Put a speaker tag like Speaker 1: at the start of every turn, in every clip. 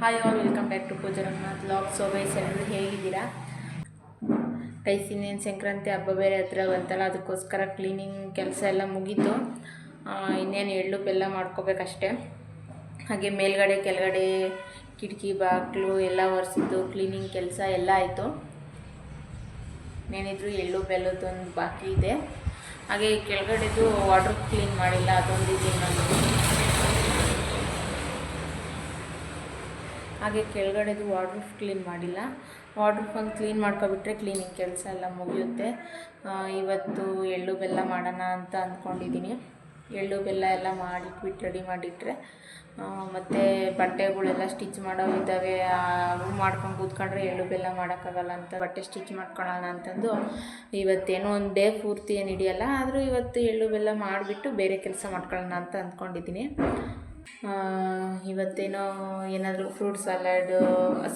Speaker 1: Hi all welcome back to lock ಸೊಬೈಸೆಲ್ಲರು so guys ಎಲ್ಲರೂ ಹೇಗಿದ್ದೀರಾ? ಗೈಸ್ ಸಂಕ್ರಾಂತಿ ಹಬ್ಬ ಬೇರೆ ಹತ್ರ ಬಂತಲ್ಲ, ಅದಕ್ಕೋಸ್ಕರ ಕ್ಲೀನಿಂಗ್ ಕೆಲಸ ಎಲ್ಲ ಮುಗೀತು. ಇನ್ನೇನು ಎಳ್ಳು ಬೆಲ್ಲ ಮಾಡ್ಕೋಬೇಕಷ್ಟೆ. ಹಾಗೆ ಮೇಲ್ಗಡೆ, ಕೆಳಗಡೆ ಕಿಟಕಿ ಬಾಗಿಲು ಎಲ್ಲ ಒರೆಸಿದ್ದು ಕ್ಲೀನಿಂಗ್ ಕೆಲಸ ಎಲ್ಲ ಆಯಿತು. ಏನಿದ್ರು ಎಳ್ಳು ಬೆಲ್ಲದೊಂದು ಬಾಕಿ ಇದೆ. ಹಾಗೆ ಕೆಳಗಡೆದು ವಾಟ್ರ್ ಕ್ಲೀನ್ ಮಾಡಿಲ್ಲ ಅದೊಂದು ಇದೆ ನಮ್ಮದು ಹಾಗೆ ಕೆಳಗಡೆದು ವಾರ್ಡ್ರೂಫ್ ಕ್ಲೀನ್ ಮಾಡಿಲ್ಲ. ವಾರ್ಡ್ರೂಫ್ ಒಂದು ಕ್ಲೀನ್ ಮಾಡ್ಕೊಬಿಟ್ರೆ ಕ್ಲೀನಿಂಗ್ ಕೆಲಸ ಎಲ್ಲ ಮುಗಿಯುತ್ತೆ. ಇವತ್ತು ಎಳ್ಳು ಬೆಲ್ಲ ಮಾಡೋಣ ಅಂತ ಅಂದ್ಕೊಂಡಿದ್ದೀನಿ ಎಳ್ಳು ಬೆಲ್ಲ ಎಲ್ಲ ಮಾಡಿಟ್ಬಿಟ್ಟು ರೆಡಿ ಮಾಡಿಟ್ರೆ ಮತ್ತು ಬಟ್ಟೆಗಳೆಲ್ಲ ಸ್ಟಿಚ್ ಮಾಡೋ ಇದ್ದಾವೆ ಅವು ಮಾಡ್ಕೊಂಡು ಕೂತ್ಕೊಂಡ್ರೆ ಎಳ್ಳು ಬೆಲ್ಲ ಮಾಡೋಕ್ಕಾಗಲ್ಲ ಅಂತ ಬಟ್ಟೆ ಸ್ಟಿಚ್ ಮಾಡ್ಕೊಳ್ಳೋಣ ಅಂತಂದು ಇವತ್ತೇನೋ ಒಂದು ಡೇ ಪೂರ್ತಿ ಏನು ಹಿಡಿಯಲ್ಲ, ಆದರೂ ಇವತ್ತು ಎಳ್ಳು ಬೆಲ್ಲ ಮಾಡಿಬಿಟ್ಟು ಬೇರೆ ಕೆಲಸ ಮಾಡ್ಕೊಳ್ಳೋಣ ಅಂತ ಅಂದ್ಕೊಂಡಿದ್ದೀನಿ ಇವತ್ತೇನೋ ಏನಾದರೂ ಫ್ರೂಟ್ ಸಲಾಡ್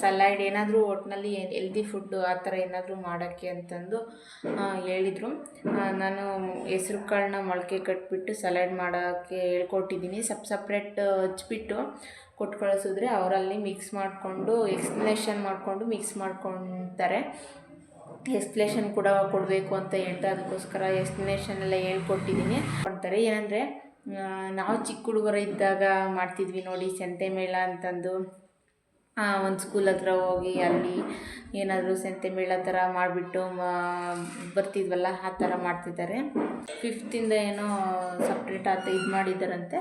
Speaker 1: ಸಲಾಡ್ ಏನಾದರೂ ಒಟ್ಟಿನಲ್ಲಿ ಹೆಲ್ದಿ ಫುಡ್ಡು ಆ ಥರ ಏನಾದರೂ ಮಾಡೋಕ್ಕೆ ಅಂತಂದು ಹೇಳಿದರು. ನಾನು ಹೆಸ್ರು ಕಾಳನ್ನ ಮೊಳಕೆ ಕಟ್ಬಿಟ್ಟು ಸಲಾಡ್ ಮಾಡೋಕ್ಕೆ ಹೇಳ್ಕೊಟ್ಟಿದ್ದೀನಿ. ಸಪ್ ಸಪ್ರೇಟ್ ಹಚ್ಬಿಟ್ಟು ಕೊಟ್ಟು ಕಳಿಸಿದ್ರೆ ಅವರಲ್ಲಿ ಮಿಕ್ಸ್ ಮಾಡಿಕೊಂಡು ಎಕ್ಸ್ಪ್ಲೇಷನ್ ಮಾಡಿಕೊಂಡು ಮಿಕ್ಸ್ ಮಾಡ್ಕೊತಾರೆ. ಎಕ್ಸ್ಪ್ಲೇಷನ್ ಕೂಡ ಕೊಡಬೇಕು ಅಂತ ಹೇಳ್ತಾ ಅದಕ್ಕೋಸ್ಕರ ಎಕ್ಸ್ಪ್ಲೇಷನ್ ಎಲ್ಲ ಹೇಳ್ಕೊಟ್ಟಿದ್ದೀನಿ. ಕೊಡ್ತಾರೆ. ಏನಂದರೆ ನಾವು ಚಿಕ್ಕ ಹುಡುಗರು ಇದ್ದಾಗ ಮಾಡ್ತಿದ್ವಿ ನೋಡಿ ಸಂತೆ ಮೇಳ ಅಂತಂದು. ಒಂದು ಸ್ಕೂಲ್ ಹತ್ರ ಹೋಗಿ ಅಲ್ಲಿ ಏನಾದರೂ ಸಂತೆ ಮೇಳ ಥರ ಮಾಡಿಬಿಟ್ಟು ಬರ್ತಿದ್ವಲ್ಲ, ಆ ಥರ ಮಾಡ್ತಿದ್ದಾರೆ. ಫಿಫ್ತಿಂದ ಏನೋ ಸಪ್ರೇಟ್ ಆತ ಇದು ಮಾಡಿದ್ದಾರಂತೆ.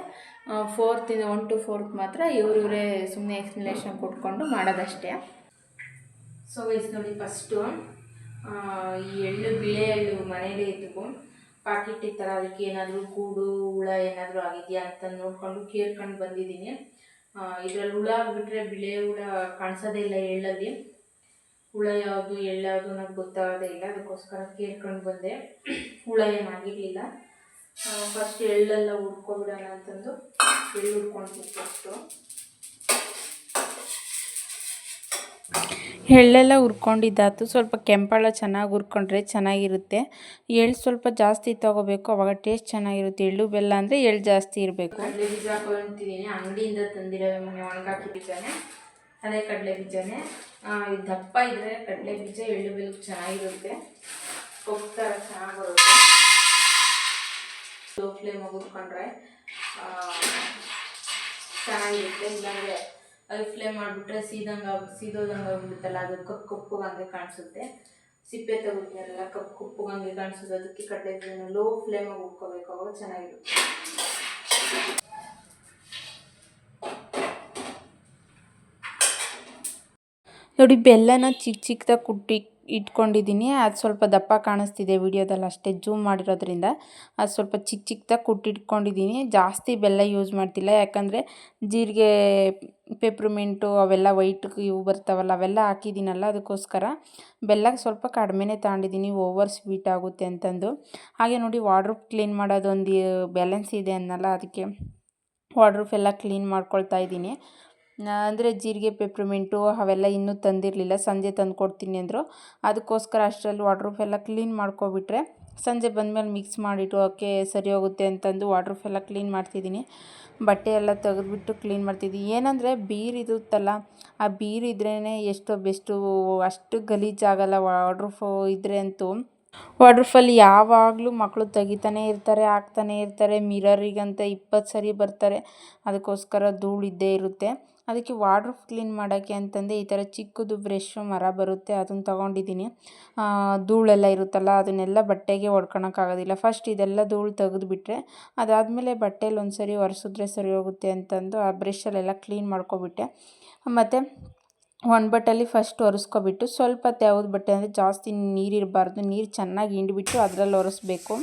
Speaker 1: ಫೋರ್ತಿಂದ ಒನ್ ಟು ಫೋರ್ತ್ ಮಾತ್ರ ಇವರಿವರೇ ಸುಮ್ಮನೆ ಎಕ್ಸ್ಪ್ಲನೇಷನ್ ಕೊಟ್ಕೊಂಡು ಮಾಡೋದಷ್ಟೇ. ಸೊ ವೈಸ್ ನೋಡಿ ಫಸ್ಟು ಈ ಎಳ್ಳು, ಬಿಳೆ ಎಳ್ಳು ಮನೇಲೇ ಇದ್ವು ಪಾಕಿಟ್ ಈ ಅದಕ್ಕೆ ಏನಾದರೂ ಕೂಡು ಹುಳ ಏನಾದರೂ ಆಗಿದೆಯಾ ಅಂತ ನೋಡ್ಕೊಂಡು ಕೇರ್ಕೊಂಡು ಬಂದಿದ್ದೀನಿ. ಇದರಲ್ಲಿ ಹುಳ ಆಗಿಬಿಟ್ರೆ ಬಿಳೆ ಹುಳ ಕಾಣಿಸೋದೇ ಇಲ್ಲ ಎಳ್ಳಲ್ಲಿ. ಹುಳ ಯಾವುದು ಎಳ್ಳಾವುದು ನನಗೆ ಗೊತ್ತಾಗೋದೇ ಇಲ್ಲ, ಅದಕ್ಕೋಸ್ಕರ ಕೇರ್ಕೊಂಡು ಬಂದೆ. ಹುಳ ಏನಾಗಿರಲಿಲ್ಲ ಫಸ್ಟ್ ಎಳ್ಳೆಲ್ಲ ಹುಡ್ಕೊಬಿಡೋಣ ಅಂತಂದು ಎಳ್ಳು ಹುಡ್ಕೊಂಡು ಫಸ್ಟು
Speaker 2: ಎಳ್ಳೆಲ್ಲ ಹುರ್ಕೊಂಡಿದ್ದಾತು. ಸ್ವಲ್ಪ ಕೆಂಪಳ ಚೆನ್ನಾಗಿ ಹುರ್ಕೊಂಡ್ರೆ ಚೆನ್ನಾಗಿರುತ್ತೆ. ಎಳ್ಳು ಸ್ವಲ್ಪ ಜಾಸ್ತಿ ತೊಗೋಬೇಕು, ಅವಾಗ ಟೇಸ್ಟ್ ಚೆನ್ನಾಗಿರುತ್ತೆ. ಎಳ್ಳು ಬೆಲ್ಲ ಅಂದರೆ ಎಳ್ಳು ಜಾಸ್ತಿ ಇರಬೇಕು.
Speaker 1: ಕಡಲೆ ಬೀಜ ಹಾಕೊಂಡಿದ್ದೀನಿ ಅಂಗಡಿಯಿಂದ ತಂದಿರೋ ಮನೆ ಒಣಗಾಕಿ ಬೀಜನೇ ಅದೇ ಕಡಲೆ ಬೀಜನೇ. ದಪ್ಪ ಇದ್ರೆ ಕಡಲೆ ಬೀಜ, ಎಳ್ಳು ಬೆಲ್ಲ ಚೆನ್ನಾಗಿರುತ್ತೆ. ಥರ ಚೆನ್ನಾಗಿ ಬರುತ್ತೆ. ಲೋ ಫ್ಲೇಮ್ ಹುರ್ಕೊಂಡ್ರೆ ಚೆನ್ನಾಗಿರುತ್ತೆ. ಇಲ್ಲಾಂದರೆ ಐ ಫ್ಲೇಮ್ ಮಾಡಿಬಿಟ್ರೆ ಸೀದಂಗೆ ಸೀದೋದಂಗೆ ಆಗ್ಬಿಡುತ್ತಲ್ಲ, ಅದು ಕಪ್ಪು ಕಪ್ಪುಗಂಗೆ ಕಾಣಿಸುತ್ತೆ. ಸಿಪ್ಪೆ ತೆಗೆದ್ಮೇಲೆಲ್ಲ ಕಪ್ಪು ಕಪ್ಪುಗಂಗೆ ಕಾಣಿಸೋದು ಅದಕ್ಕೆ ಬೀಜನ ಲೋ ಫ್ಲೇಮಾಗಿ ಹುರ್ಕೋಬೇಕು. ಅವಾಗ ಚೆನ್ನಾಗಿರುತ್ತೆ.
Speaker 2: ನೋಡಿ, ಬೆಲ್ಲನ ಚಿಕ್ಕ ಚಿಕ್ಕದಾಗಿ ಕುಟ್ಟಿ ಇಟ್ಕೊಂಡಿದ್ದೀನಿ. ಅದು ಸ್ವಲ್ಪ ದಪ್ಪ ಕಾಣಿಸ್ತಿದೆ ವಿಡಿಯೋದಲ್ಲಿ ಅಷ್ಟೇ ಜೂಮ್ ಮಾಡಿರೋದ್ರಿಂದ. ಅದು ಸ್ವಲ್ಪ ಚಿಕ್ಕ ಚಿಕ್ಕದಾಗಿ ಕುಟ್ಟಿಟ್ಕೊಂಡಿದ್ದೀನಿ. ಜಾಸ್ತಿ ಬೆಲ್ಲ ಯೂಸ್ ಮಾಡ್ತಿಲ್ಲ. ಯಾಕಂದರೆ ಜೀರಿಗೆ, ಪೆಪ್ರಮಿಂಟು ಅವೆಲ್ಲ ವೈಟ್ ಇವು ಬರ್ತಾವಲ್ಲ, ಅವೆಲ್ಲ ಹಾಕಿದ್ದೀನಲ್ಲ ಅದಕ್ಕೋಸ್ಕರ. ಬೆಲ್ಲ ಸ್ವಲ್ಪ ಕಡಿಮೆನೇ ತಗೊಂಡಿದ್ದೀನಿ. ಓವರ್ ಸ್ವೀಟ್ ಆಗುತ್ತೆ ಅಂತಂದು. ಹಾಗೆ ನೋಡಿ ವಾಡ್ರೂಪ್ ಕ್ಲೀನ್ ಮಾಡೋದೊಂದು ಬ್ಯಾಲೆನ್ಸ್ ಇದೆ ಅನ್ನಲ್ಲ. ಅದಕ್ಕೆ ವಾಡ್ರೂಪ್ ಎಲ್ಲ ಕ್ಲೀನ್ ಮಾಡ್ಕೊಳ್ತಾ ಇದ್ದೀನಿ. ಅಂದರೆ ಜೀರಿಗೆ ಪೆಪ್ರಮೆಂಟು ಅವೆಲ್ಲ ಇನ್ನೂ ತಂದಿರಲಿಲ್ಲ. ಸಂಜೆ ತಂದು ಕೊಡ್ತೀನಿ ಅಂದರು. ಅದಕ್ಕೋಸ್ಕರ ಅಷ್ಟರಲ್ಲಿ ವಾಟ್ರೂಫ್ ಎಲ್ಲ ಕ್ಲೀನ್ ಮಾಡ್ಕೊಬಿಟ್ರೆ ಸಂಜೆ ಬಂದಮೇಲೆ ಮಿಕ್ಸ್ ಮಾಡಿಟ್ಟು ಓಕೆ ಸರಿ ಹೋಗುತ್ತೆ ಅಂತಂದು ವಾಟ್ರೂಫ್ ಎಲ್ಲ ಕ್ಲೀನ್ ಮಾಡ್ತಿದ್ದೀನಿ. ಬಟ್ಟೆ ಎಲ್ಲ ತೆಗೆದ್ಬಿಟ್ಟು ಕ್ಲೀನ್ ಮಾಡ್ತಿದ್ದೀನಿ. ಏನಂದರೆ ಬೀರ್ ಇರುತ್ತಲ್ಲ, ಆ ಬೀರ್ ಇದ್ರೇ ಎಷ್ಟೋ ಬೆಸ್ಟು, ಅಷ್ಟು ಗಲೀಜಾಗಲ್ಲ ವಾಟ್ರೂಫು ಇದ್ರೆ ಅಂತೂ. ವಾಟ್ರೂಫಲ್ಲಿ ಯಾವಾಗಲೂ ಮಕ್ಕಳು ತೆಗಿತಾನೆ ಇರ್ತಾರೆ, ಹಾಕ್ತಾನೆ ಇರ್ತಾರೆ ಮಿರರಿಗಂತ ಇಪ್ಪತ್ತು ಸರಿ ಬರ್ತಾರೆ. ಅದಕ್ಕೋಸ್ಕರ ಧೂಳು ಇದ್ದೇ ಇರುತ್ತೆ. ಅದಕ್ಕೆ ವಾಡ್ರೂಫ್ ಕ್ಲೀನ್ ಮಾಡೋಕ್ಕೆ ಅಂತಂದೆ ಈ ಥರ ಚಿಕ್ಕದು ಬ್ರಷ್ ಮರ ಬರುತ್ತೆ ಅದನ್ನು ತೊಗೊಂಡಿದ್ದೀನಿ. ಧೂಳೆಲ್ಲ ಇರುತ್ತಲ್ಲ ಅದನ್ನೆಲ್ಲ ಬಟ್ಟೆಗೆ ಹೊಡ್ಕೊಳಕ್ಕಾಗೋದಿಲ್ಲ ಫಸ್ಟ್ ಇದೆಲ್ಲ ಧೂಳು ತೆಗೆದುಬಿಟ್ರೆ ಅದಾದಮೇಲೆ ಬಟ್ಟೆಲಿ ಒಂದು ಸರಿ ಒರೆಸಿದ್ರೆ ಸರಿ ಹೋಗುತ್ತೆ ಅಂತಂದು ಆ ಬ್ರಷಲ್ಲೆಲ್ಲ ಕ್ಲೀನ್ ಮಾಡ್ಕೊಬಿಟ್ಟೆ. ಮತ್ತು ಒಂದು ಬಟ್ಟೆಲಿ ಫಸ್ಟ್ ಒರೆಸ್ಕೊಬಿಟ್ಟು ಸ್ವಲ್ಪ ತೆವದ ಬಟ್ಟೆ ಅಂದರೆ ಜಾಸ್ತಿ ನೀರಿರಬಾರ್ದು ನೀರು ಚೆನ್ನಾಗಿ ಹಿಂಡಿಬಿಟ್ಟು ಅದರಲ್ಲಿ ಒರೆಸ್ಬೇಕು.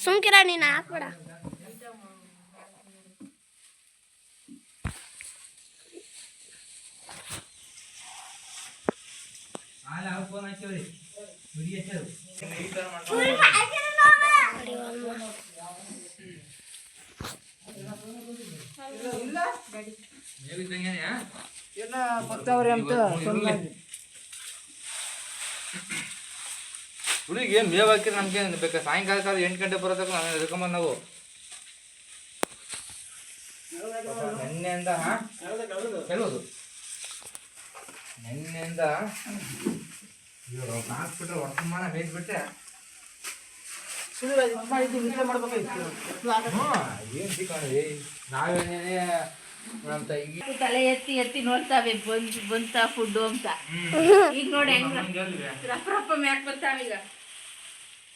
Speaker 3: ಸುಮ್ಕಿರ ನೀನು ಹಾಕ್ಬೇಡ.
Speaker 4: ಎಲ್ಲ ಬರ್ತಾವ್ರಿ ಅಂತ
Speaker 5: ಹುಡುಗಿ
Speaker 4: ಏನು ಮೇವು ಹಾಕಿದ್ರೆ ನಮ್ಗೆ ಬೇಕಾ? ಸಾಯಂಕಾಲ ಕಾಲ ಎಂಟು ಗಂಟೆ ಬರೋದಕ್ಕೆ ನಾನು ಎದ್ಕೊಂಬಂದು ನಾವು? ನೆನ್ನೆಯಿಂದ ಹೇಳೋದು ನೆನ್ನೆಯಿಂದ ಇವರು ಹಾಕ್ಬಿಟ್ರೆ ವರ್ತಮಾನ ಸಿಕ್ಕಾಣಿ ನಾವೇನೇ
Speaker 1: ತಲೆ ಎತ್ತಿ ಎತ್ತಿ ನೋಡ್ತಾವೆ ಬಂತ ಫುಡ್ಡು ಅಂತ. ಈಗ ನೋಡಿ ಹೆಂಗ್ ರಪ್ಪ ರಪ್ಪ ಮ್ಯಾಕ್ ಬರ್ತಾವೀಗ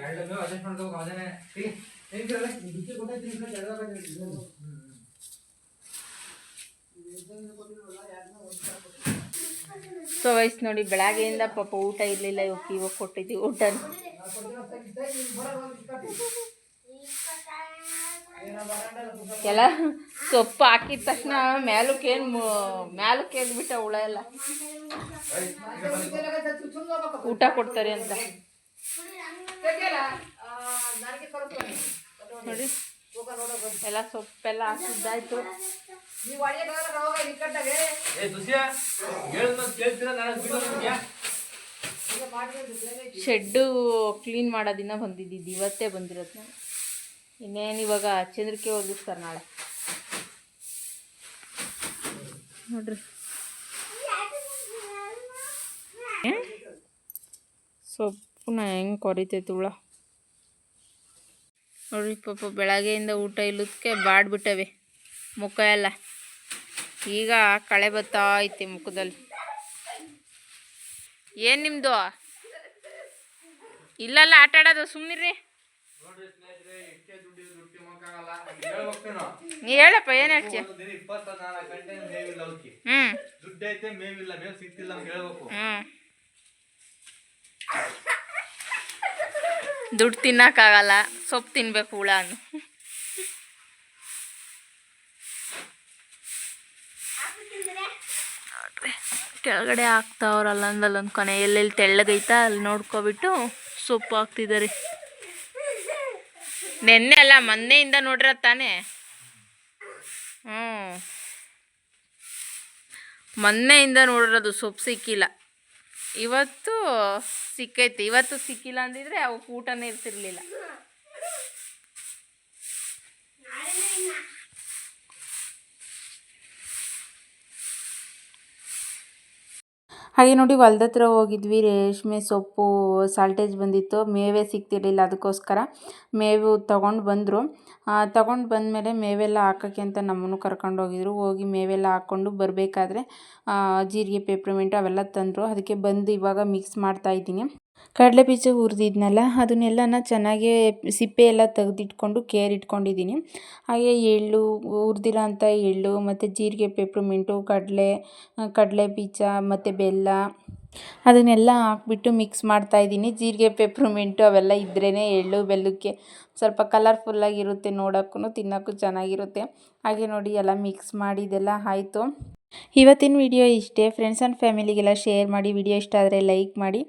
Speaker 4: ಎರಡು ಅಡ್ಜಸ್ಟ್ ಮಾಡ್ಕೋಬೇಕು ಅದನ್ನೇ. ಇಲ್ಲಿ ಹೆಂಗಿರಲ್ಲ ದುಡ್ಡು ಕೊಟ್ಟೈತಿ
Speaker 1: ಸೊ ವಯಸ್ಸು ನೋಡಿ ಬೆಳಗ್ಗೆಯಿಂದ ಪಾಪ ಊಟ ಇರಲಿಲ್ಲ ಇವಾಗ ಇವಾಗ ಕೊಟ್ಟಿದ್ದೀವಿ ಊಟ ಎಲ್ಲ ಸೊಪ್ಪು ಹಾಕಿದ ತಕ್ಷಣ ಮ್ಯಾಲಕ್ಕೆ ಏನು ಮ್ಯಾಲಕ್ಕೆ ಎದ್ಬಿಟ್ಟ ಹುಳ ಎಲ್ಲ. ಊಟ ಕೊಡ್ತಾರೆ ಅಂತ. ನೋಡಿ ಎಲ್ಲ ಸೊಪ್ಪೆಲ್ಲ ಹಾಕಿದ್ದಾಯ್ತು. ಶೆಡ್ಡು ಕ್ಲೀನ್ ಮಾಡೋದಿನ ಬಂದಿದ್ದಿದ್ದು ಇವತ್ತೇ ಬಂದಿರೋದು. ನಾನು ಇನ್ನೇನು ಇವಾಗ ಚಂದ್ರಿಕೆ ಒದಗಿಸ್ತಾರೆ ನಾಳೆ. ನೋಡ್ರಿ. ಸೊಪ್ಪುನ ಹೆಂಗೆ ಕೊರಿತೈತಿ ಹುಳ? ನೋಡ್ರಿ ಪಾಪ ಬೆಳಗ್ಗೆಯಿಂದ ಊಟ ಇಲ್ಲದಕ್ಕೆ ಬಾಡ್ಬಿಟ್ಟವೆ ಮುಖ ಎಲ್ಲ. ಈಗ ಕಳೆ ಬತ್ತಾ ಐತಿ ಮುಖದಲ್ಲಿ. ಏನು ನಿಮ್ಮದು ಇಲ್ಲಲ್ಲ ಆಟ ಆಡೋದು ಸುಮ್ಮನಿರ್ರಿ
Speaker 4: ನೋಡ್ರಿ ಸ್ನೇಹಿತರೆ ಇಷ್ಟೇ ದುಡ್ಡು ದುಡ್ಡು ಮಾಡೋಕ್ಕಾಗಲ್ಲ ಹೇಳ್ಬೇಕೇನೋ
Speaker 1: ನೀ ಹೇಳಪ್ಪ ಏನು ಹೇಳ್ತೀಯ ಹ್ಞೂ
Speaker 4: ದುಡ್ಡು ಐತೆ ಮೇವಿಲ್ಲ ಮೇವು ಸಿಗ್ತಿಲ್ಲ ಅಂತ ಹೇಳ್ಬೇಕು.
Speaker 1: ಹ್ಞೂ ದುಡ್ಡು ತಿನ್ನಕ್ಕಾಗಲ್ಲ ಸೊಪ್ಪು ತಿನ್ಬೇಕು ಹುಳ ಕೆಳಗಡೆ ಹಾಕ್ತಾವ್ರಲ್ಲ ಅಂದಲ್ಲೊಂದು ಕೊನೆ. ಎಲ್ಲೆಲ್ಲಿ ತೆಳ್ಳಗೈತಾ ಅಲ್ಲಿ ನೋಡ್ಕೊಬಿಟ್ಟು ಸೊಪ್ಪು ಹಾಕ್ತಿದ್ದಾರೆ. ನೆನ್ನೆ ಅಲ್ಲ, ಮೊನ್ನೆಯಿಂದ ನೋಡ್ರ ತಾನೇ? ಹ್ಞೂ ಮೊನ್ನೆಯಿಂದ ನೋಡಿರೋದು ಸೊಪ್ಪು ಸಿಕ್ಕಿಲ್ಲ. ಇವತ್ತು ಸಿಕ್ಕೈತಿ. ಇವತ್ತು ಸಿಕ್ಕಿಲ್ಲ ಅಂದಿದ್ರೆ ಅವಕ್ಕೆ ಊಟನೇ ಇರ್ತಿರ್ಲಿಲ್ಲ.
Speaker 2: ಹಾಗೆ ನೋಡಿ ಹೊಲ್ದ ಹತ್ರ ಹೋಗಿದ್ವಿ, ರೇಷ್ಮೆ ಸೊಪ್ಪು ಸಾಲ್ಟೇಜ್ ಬಂದಿತ್ತು, ಮೇವೆ ಸಿಗ್ತಿರಲಿಲ್ಲ ಅದಕ್ಕೋಸ್ಕರ. ಮೇವು ತೊಗೊಂಡು ಬಂದರು. ತೊಗೊಂಡು ಬಂದಮೇಲೆ ಮೇವೆಲ್ಲ ಹಾಕೋಕ್ಕೆ ಅಂತ ನಮ್ಮನ್ನು ಕರ್ಕೊಂಡು ಹೋಗಿದ್ರು. ಹೋಗಿ ಮೇವೆಲ್ಲ ಹಾಕ್ಕೊಂಡು ಬರಬೇಕಾದ್ರೆ ಜೀರಿಗೆ ಪೇಪ್ರಮೆಂಟು ಅವೆಲ್ಲ ತಂದರು. ಅದಕ್ಕೆ ಬಂದು ಇವಾಗ ಮಿಕ್ಸ್ ಮಾಡ್ತಾ ಇದ್ದೀನಿ. ಕಡಲೆ ಬೀಜ ಹುರಿದಿದ್ನಲ್ಲ ನಾನು ಚೆನ್ನಾಗಿ ಸಿಪ್ಪೆ ಎಲ್ಲ ತೆಗೆದಿಟ್ಕೊಂಡು ಕೇರ್ ಇಟ್ಕೊಂಡಿದ್ದೀನಿ. ಹಾಗೆ ಎಳ್ಳು ಹುರಿದಿರೋ ಅಂಥ ಎಳ್ಳು, ಮತ್ತು ಜೀರಿಗೆ ಪೇಪ್ರಿಮೆಂಟು ಕಡಲೆ ಕಡಲೆ ಬೀಜ, ಮತ್ತು ಬೆಲ್ಲ, ಅದನ್ನೆಲ್ಲ ಹಾಕ್ಬಿಟ್ಟು ಮಿಕ್ಸ್ ಮಾಡ್ತಾ ಇದ್ದೀನಿ. ಜೀರಿಗೆ ಮಿಂಟು ಅವೆಲ್ಲ ಇದ್ರೇ ಎಳ್ಳು, ಬೆಲ್ಲಕ್ಕೆ ಸ್ವಲ್ಪ ಕಲರ್ಫುಲ್ಲಾಗಿರುತ್ತೆ ನೋಡೋಕ್ಕೂ ತಿನ್ನೋಕ್ಕೂ ಚೆನ್ನಾಗಿರುತ್ತೆ. ಹಾಗೆ ನೋಡಿ ಎಲ್ಲ ಮಿಕ್ಸ್ ಮಾಡಿದೆಲ್ಲ ಆಯಿತು. ಇವತ್ತಿನ ವಿಡಿಯೋ ಇಷ್ಟೇ. ಫ್ರೆಂಡ್ಸ್ ಆ್ಯಂಡ್ ಫ್ಯಾಮಿಲಿಗೆಲ್ಲ ಶೇರ್ ಮಾಡಿ ವಿಡಿಯೋ ಇಷ್ಟ ಆದರೆ ಲೈಕ್ ಮಾಡಿ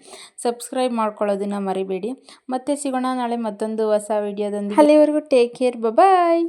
Speaker 2: ಸಬ್ಸ್ಕ್ರೈಬ್ ಮಾಡ್ಕೊಳ್ಳೋದನ್ನು ಮರಿಬೇಡಿ. ಮತ್ತೆ ಸಿಗೋಣ ನಾಳೆ ಮತ್ತೊಂದು ಹೊಸ ವಿಡಿಯೋದೊಂದಿಗೆ ಅಲ್ಲಿವರೆಗೂ ಟೇಕ್ ಕೇರ್ ಬಾಯ್